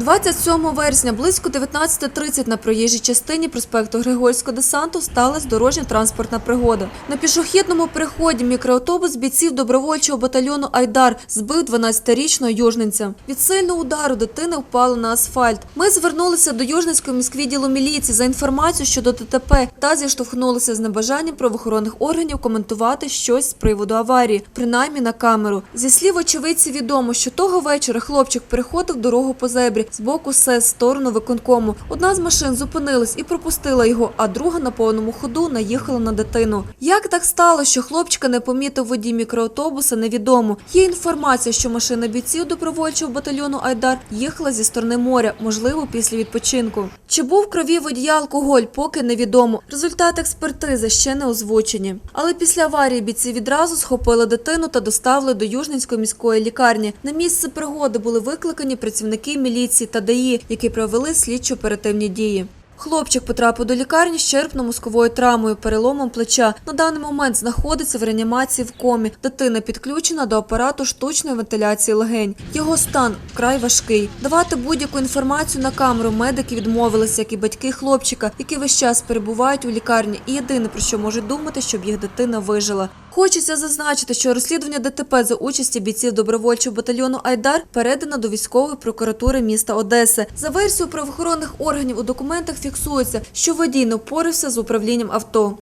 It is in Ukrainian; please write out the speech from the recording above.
27 вересня близько 19.30 на проїжджій частині проспекту Григорського десанту сталася дорожньо-транспортна пригода. На пішохідному переході мікроавтобус бійців добровольчого батальйону Айдар збив 12-річного южненця. Від сильного удару дитина впала на асфальт. Ми звернулися до Южненського міськвідділу міліції за інформацією щодо ДТП та зіштовхнулися з небажанням правоохоронних органів коментувати щось з приводу аварії, принаймні на камеру. Зі слів очевидців відомо, що того вечора хлопчик переходив дорогу по зебрі з боку СЕС сторону виконкому. Одна з машин зупинилась і пропустила його, а друга на повному ходу наїхала на дитину. Як так стало, що хлопчика не помітив водій мікроавтобуса, невідомо. Є інформація, що машина бійців добровольчого батальйону Айдар їхала зі сторони моря, можливо, після відпочинку. Чи був в крові водія алкоголь, поки невідомо. Результати експертизи ще не озвучені. Але після аварії бійці відразу схопили дитину та доставили до Южненської міської лікарні. На місце пригоди були викликані працівники міліції та ДАІ, які провели слідчо-оперативні дії. Хлопчик потрапив до лікарні з черепно-мозковою травмою, переломом плеча. На даний момент знаходиться в реанімації в комі. Дитина підключена до апарату штучної вентиляції легень. Його стан вкрай важкий. Давати будь-яку інформацію на камеру медики відмовилися, як і батьки хлопчика, які весь час перебувають у лікарні. І єдине про що можуть думати, щоб їх дитина вижила. Хочеться зазначити, що розслідування ДТП за участі бійців добровольчого батальйону Айдар передано до військової прокуратури міста Одеси. За версією правоохоронних органів у документах фіксується, що водій не впорався з управлінням авто.